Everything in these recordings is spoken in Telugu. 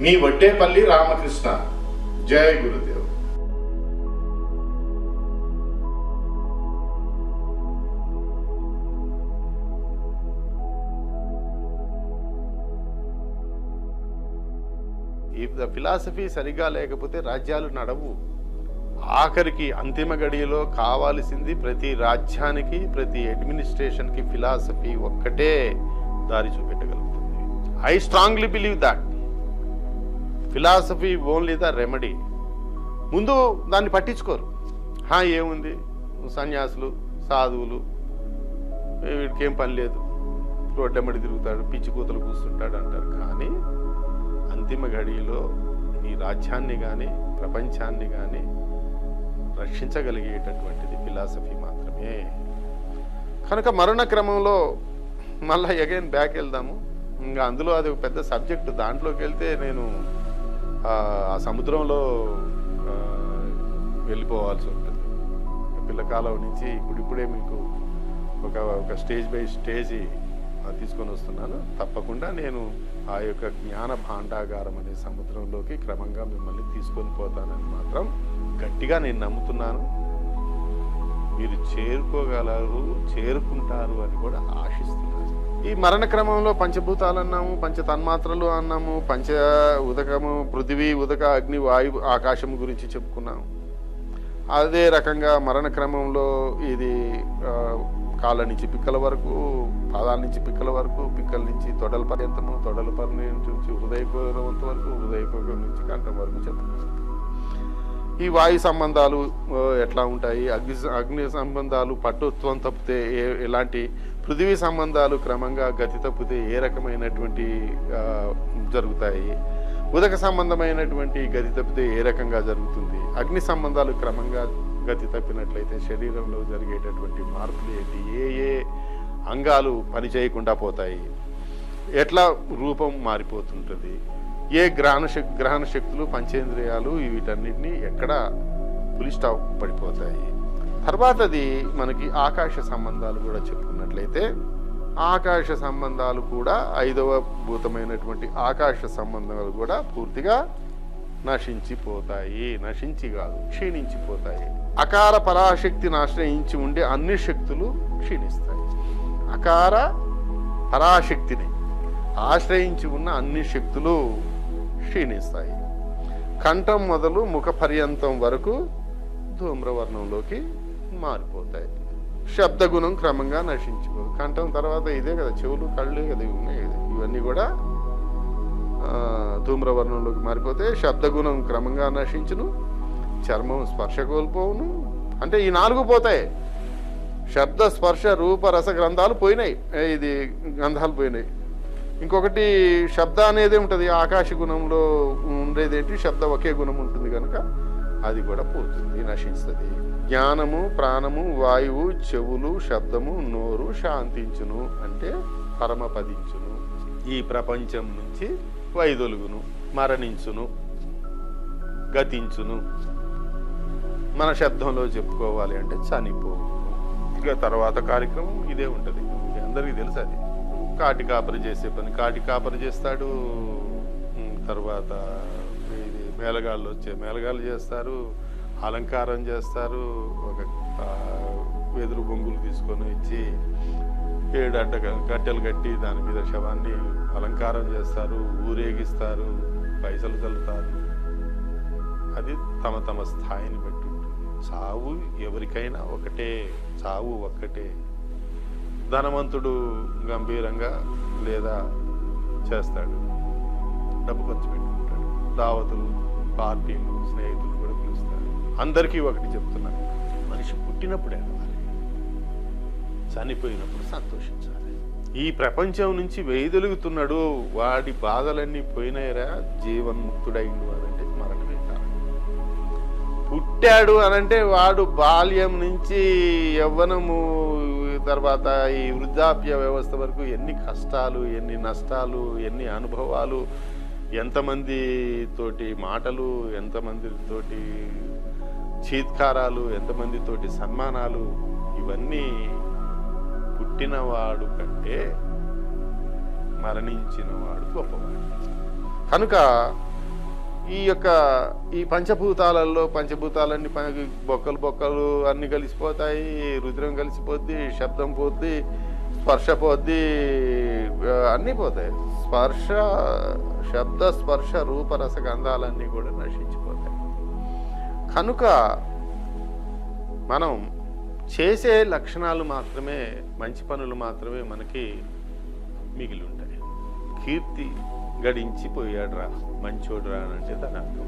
మీ వడ్డేపల్లి రామకృష్ణ. జయ గురుదేవ్. ఫిలాసఫీ సరిగా లేకపోతే రాజ్యాలు నడవు. ఆఖరికి అంతిమ గడియలో కావాల్సింది ప్రతి రాజ్యానికి ప్రతి అడ్మినిస్ట్రేషన్కి ఫిలాసఫీ ఒక్కటే దారి చూపెట్టగలుగుతుంది. I strongly believe that philosophy only the remedy. ముందు దాన్ని పట్టించుకోరు. హా ఏముంది? సన్యాసులు సాధువులు వీడికి ఏం పని లేదు. రోడ్డెమ్మడి తిరుగుతాడు పిచ్చి కూతలు కూస్తుంటాడు అంటారు. కానీ అంతిమ గడిలో నీ రాజ్యాన్ని కానీ ప్రపంచాన్ని కానీ రక్షించగలిగేటటువంటిది ఫిలాసఫీ మాత్రమే. కనుక మరణ క్రమంలో మళ్ళీ అగైన్ బ్యాక్ వెళ్దాము. ఇంకా అందులో అది ఒక పెద్ద సబ్జెక్టు. దాంట్లోకి వెళ్తే నేను ఆ, సముద్రంలో వెళ్ళిపోవాల్సి ఉంటుంది. పిల్లకాలం నుంచి ఇప్పుడిప్పుడే మీకు ఒక ఒక స్టేజ్ బై స్టేజ్ తీసుకొని వస్తున్నాను. తప్పకుండా నేను ఆ యొక్క జ్ఞాన భాండాగారం అనే సముద్రంలోకి క్రమంగా మిమ్మల్ని తీసుకొని పోతానని మాత్రం గట్టిగా నేను నమ్ముతున్నాను. మీరు చేరుకోగలరు చేరుకుంటారు అని కూడా ఆశిస్తున్నాను. ఈ మరణ క్రమంలో పంచభూతాలు అన్నాము పంచ తన్మాత్రలు అన్నాము పంచ ఉదకము పృథివీ ఉదక అగ్ని వాయువు ఆకాశం గురించి చెప్పుకున్నాము. అదే రకంగా మరణ క్రమంలో ఇది కాళ్ళ నుంచి పిక్కల వరకు పాదాల నుంచి పిక్కల వరకు పిక్కల నుంచి తొడల పర్యంతము తొడల పర్యం నుంచి హృదయపూర్వంత వరకు హృదయపూర్వం నుంచి కంఠం వరకు చెప్పుకున్నాం ఈ వాయు సంబంధాలు ఎట్లా ఉంటాయి? అగ్ని అగ్ని సంబంధాలు పట్టుత్వం తప్పితే ఏ ఎలాంటి పృథివీ సంబంధాలు క్రమంగా గతి తప్పితే ఏ రకమైనటువంటి జరుగుతాయి? ఉదక సంబంధమైనటువంటి గతి తప్పితే ఏ రకంగా జరుగుతుంది? అగ్ని సంబంధాలు క్రమంగా గతి తప్పినట్లయితే శరీరంలో జరిగేటటువంటి మార్పులు ఏంటి? ఏ ఏ అంగాలు పనిచేయకుండా పోతాయి? ఎట్లా రూపం మారిపోతుంటుంది? ఏ గ్రహణ శక్ గ్రహణ శక్తులు పంచేంద్రియాలు వీటన్నిటిని ఎక్కడ పులి స్టాప్ పడిపోతాయి? తర్వాతది మనకి ఆకాశ సంబంధాలు కూడా చెప్పుకున్నట్లయితే ఆకాశ సంబంధాలు కూడా ఐదవ భూతమైనటువంటి ఆకాశ సంబంధాలు కూడా పూర్తిగా నశించిపోతాయి నశించి కాదు క్షీణించిపోతాయి. అకార పరాశక్తిని ఆశ్రయించి ఉండే అన్ని శక్తులు క్షీణిస్తాయి. అకార పరాశక్తిని ఆశ్రయించి ఉన్న అన్ని శక్తులు క్షీణిస్తాయి. కంఠం మొదలు ముఖ పర్యంతం వరకు ధూమ్రవర్ణంలోకి మారిపోతాయి. శబ్దగుణం క్రమంగా నశించిపోదు. కంఠం తర్వాత ఇదే కదా చెవులు కళ్ళు కదా ఉన్నాయి. ఇవన్నీ కూడా ధూమ్రవర్ణంలోకి మారిపోతే శబ్దగుణం క్రమంగా నశించును చర్మం స్పర్శ కోల్పోవును. అంటే ఈ నాలుగు పోతాయి. శబ్ద స్పర్శ రూప రస గ్రంథాలు పోయినాయి. ఇది గ్రంథాలు పోయినాయి. ఇంకొకటి శబ్ద అనేది ఉంటుంది. ఆకాశ గుణంలో ఉండేదేంటి? శబ్ద ఒకే గుణం ఉంటుంది కనుక అది కూడా పోతుంది నశిస్తుంది జ్ఞానము ప్రాణము వాయువు చెవులు శబ్దము నోరు శాంతించును అంటే పరమపదించును. ఈ ప్రపంచం నుంచి వైదొలుగును మరణించును గతించును. మన శబ్దంలో చెప్పుకోవాలి అంటే చనిపోవు ఇక తర్వాత కార్యక్రమం ఇదే ఉంటుంది. అందరికీ తెలుసు అది. కాటి కాపరి చేసే పని. కాటి కాపరి చేస్తాడు తర్వాత ఇది మేళగాళ్ళు వచ్చే మేళగాళ్ళు చేస్తారు. అలంకారం చేస్తారు. ఒక వెదురు బొంగులు తీసుకొని ఇచ్చి ఏడు అడ్డ కట్టెలు కట్టి దాని మీద శవాన్ని అలంకారం చేస్తారు. ఊరేగిస్తారు. పైసలు చల్లుతారు. అది తమ తమ స్థాయిని బట్టి ఉంటుంది. చావు ఎవరికైనా ఒకటే చావు ఒక్కటే. ధనవంతుడు గంభీరంగా లేదా చేస్తాడు. డబ్బు ఖర్చు పెట్టుకుంటాడు. దావతులు పార్టీలు స్నేహితులు అందరికీ ఒకటి చెప్తున్నాను మనిషి పుట్టినప్పుడు ఏడవాలి చనిపోయినప్పుడు సంతోషించాలి. ఈ ప్రపంచం నుంచి వెయ్యదొలుగుతున్నాడు. వాడి బాధలన్నీ పోయినాయిరా. జీవన్ముక్తుడైండు అనంటే మరణమే కారణం. పుట్టాడు అనంటే వాడు బాల్యం నుంచి యవ్వనము తర్వాత ఈ వృద్ధాప్య వ్యవస్థ వరకు ఎన్ని కష్టాలు ఎన్ని నష్టాలు ఎన్ని అనుభవాలు ఎంతమంది తోటి మాటలు ఎంతమంది తోటి చీత్కారాలు ఎంతమందితోటి సన్మానాలు ఇవన్నీ పుట్టినవాడు కంటే మరణించినవాడు గొప్పవాడు. కనుక ఈ యొక్క ఈ పంచభూతాలలో పంచభూతాలన్నీ ప- బొక్కలు బొక్కలు అన్నీ కలిసిపోతాయి రుద్రం కలిసిపోద్ది శబ్దం పోద్ది స్పర్శ పోద్ది అన్నీ పోతాయి. స్పర్శ శబ్ద స్పర్శ రూపరస గంధాలన్నీ కూడా నశించిపోతాయి. కనుక మనం చేసే లక్షణాలు మాత్రమే మంచి పనులు మాత్రమే మనకి మిగిలి ఉంటాయి కీర్తి గడించిపోయాడురా రా మంచోడు రా అని అంటే దాని అర్థం.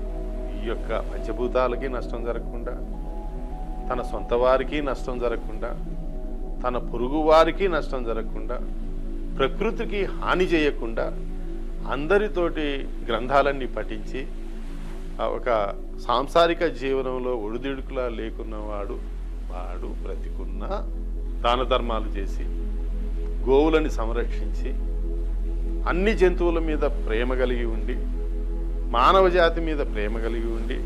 ఈ యొక్క పంచభూతాలకి నష్టం జరగకుండా తన సొంత వారికి నష్టం జరగకుండా తన పొరుగు వారికి నష్టం జరగకుండా ప్రకృతికి హాని చేయకుండా అందరితోటి గ్రంథాలన్నీ పఠించి ఒక సాంసారిక జీవనంలో ఒడిదుడుకులా లేకున్నవాడు వాడు బ్రతికున్న దాన ధర్మాలు చేసి గోవులని సంరక్షించి అన్ని జంతువుల మీద ప్రేమ కలిగి ఉండి మానవ జాతి మీద ప్రేమ కలిగి ఉండి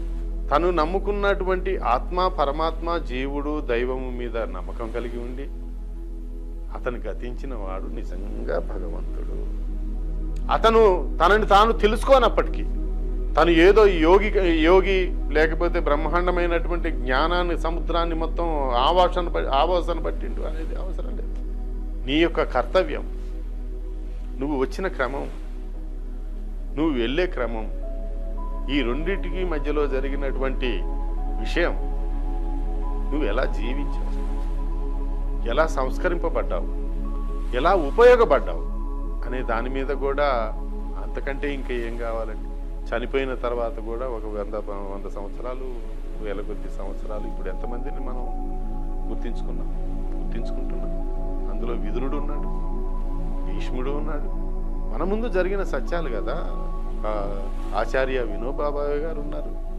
తను నమ్ముకున్నటువంటి ఆత్మ పరమాత్మ జీవుడు దైవము మీద నమ్మకం కలిగి ఉండి అతను గతించిన వాడు నిజంగా భగవంతుడు. అతను తనని తాను తెలుసుకోనప్పటికీ తను ఏదో యోగి యోగి లేకపోతే బ్రహ్మాండమైనటువంటి జ్ఞానాన్ని సముద్రాన్ని మొత్తం ఆవాసన ప- ఆవాసన పట్టిండు అనేది అవసరం లేదు. నీ యొక్క కర్తవ్యం. నువ్వు వచ్చిన క్రమం నువ్వు వెళ్ళే క్రమం ఈ రెండింటికి మధ్యలో జరిగినటువంటి విషయం నువ్వు ఎలా జీవించావు? ఎలా సంస్కరింపబడ్డావు? ఎలా ఉపయోగపడ్డావు? అనే దాని మీద కూడా అంతకంటే ఇంకా ఏం కావాలండి? చనిపోయిన తర్వాత కూడా ఒక వంద వంద సంవత్సరాలు వేల కొద్ది సంవత్సరాలు ఇప్పుడు ఎంతమందిని మనం గుర్తించుకున్నాం గుర్తించుకుంటున్నాం. అందులో విదురుడు ఉన్నాడు భీష్ముడు ఉన్నాడు. మన ముందు జరిగిన సత్యాలు కదా. ఆచార్య వినోబాబాయ్ గారు ఉన్నారు.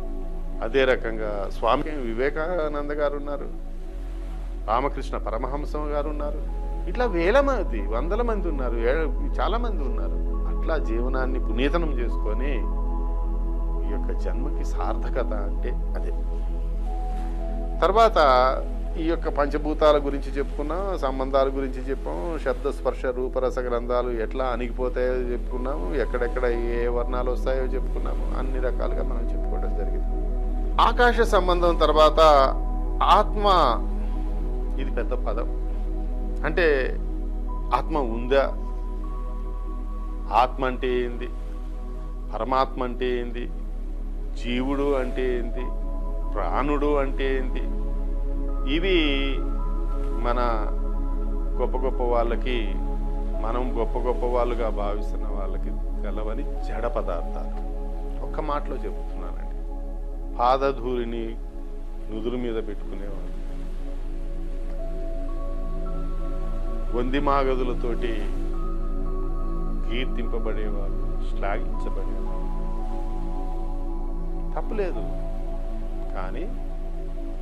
అదే రకంగా స్వామి వివేకానంద గారు ఉన్నారు. రామకృష్ణ పరమహంసం గారు ఉన్నారు. ఇట్లా వేల మంది వందల మంది ఉన్నారు ఏ- చాలా మంది ఉన్నారు. అట్లా జీవనాన్ని పునీతనం చేసుకొని జన్మకి సార్థకత అంటే అదే. తర్వాత ఈ యొక్క పంచభూతాల గురించి చెప్పుకున్నాం సంబంధాల గురించి చెప్పాం శబ్ద స్పర్శ రూపరస గ్రంథాలు ఎట్లా అణిగిపోతాయో చెప్పుకున్నాము ఎక్కడెక్కడ ఏ వర్ణాలు వస్తాయో చెప్పుకున్నాము అన్ని రకాలుగా మనం చెప్పుకోవడం జరిగింది. ఆకాశ సంబంధం తర్వాత ఆత్మ ఇది పెద్ద పదం. అంటే ఆత్మ ఉందా? ఆత్మ అంటే ఏంది? పరమాత్మ అంటే ఏంది? జీవుడు అంటే ఏంటి? ప్రాణుడు అంటే ఏంటి? ఇవి మన గొప్ప గొప్ప వాళ్ళకి మనం గొప్ప గొప్ప వాళ్ళుగా భావిస్తున్న వాళ్ళకి తెలవని జడ పదార్థాలు. ఒక్క మాటలో చెబుతున్నానండి. పాదధూరిని నుదురు మీద పెట్టుకునేవాళ్ళు వందిమాగదులతోటి కీర్తింపబడేవాళ్ళు శ్లాఘించబడేవాళ్ళు తప్పులేదు. కానీ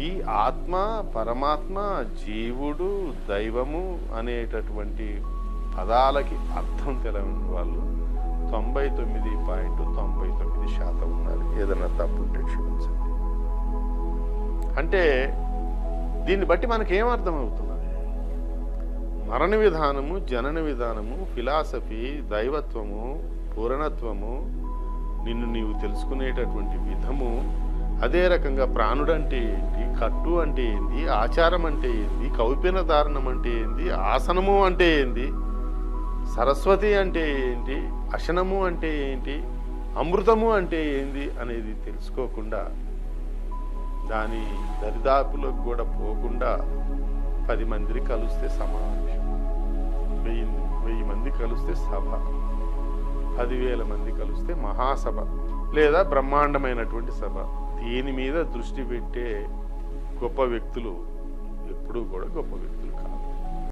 ఈ ఆత్మ పరమాత్మ జీవుడు దైవము అనేటటువంటి పదాలకి అర్థం తెలియని వాళ్ళు తొంభై తొమ్మిది పాయింట్ తొంభై తొమ్మిది శాతం ఉన్నారు. ఏదైనా తప్పు క్షమించండి. అంటే దీన్ని బట్టి మనకేం అర్థమవుతున్నది? మరణ విధానము జనన విధానము ఫిలాసఫీ దైవత్వము పూరణత్వము నిన్ను నీవు తెలుసుకునేటటువంటి విధము అదే రకంగా ప్రాణుడు అంటే ఏంటి కట్టు అంటే ఏంది ఆచారం అంటే ఏంది కౌపిన దారుణం అంటే ఏంది ఆసనము అంటే ఏంది సరస్వతి అంటే ఏంటి అశనము అంటే ఏంటి అమృతము అంటే ఏంది అనేది తెలుసుకోకుండా దాని దరిదాపులకు కూడా పోకుండా పది మందిని కలిస్తే సమావేశం. వెయ్యి వెయ్యి మంది కలిస్తే సభ. పదివేల మంది కలిస్తే మహాసభ లేదా బ్రహ్మాండమైనటువంటి సభ. దీని మీద దృష్టి పెట్టే గొప్ప వ్యక్తులు ఎప్పుడూ కూడా గొప్ప వ్యక్తులు కాదు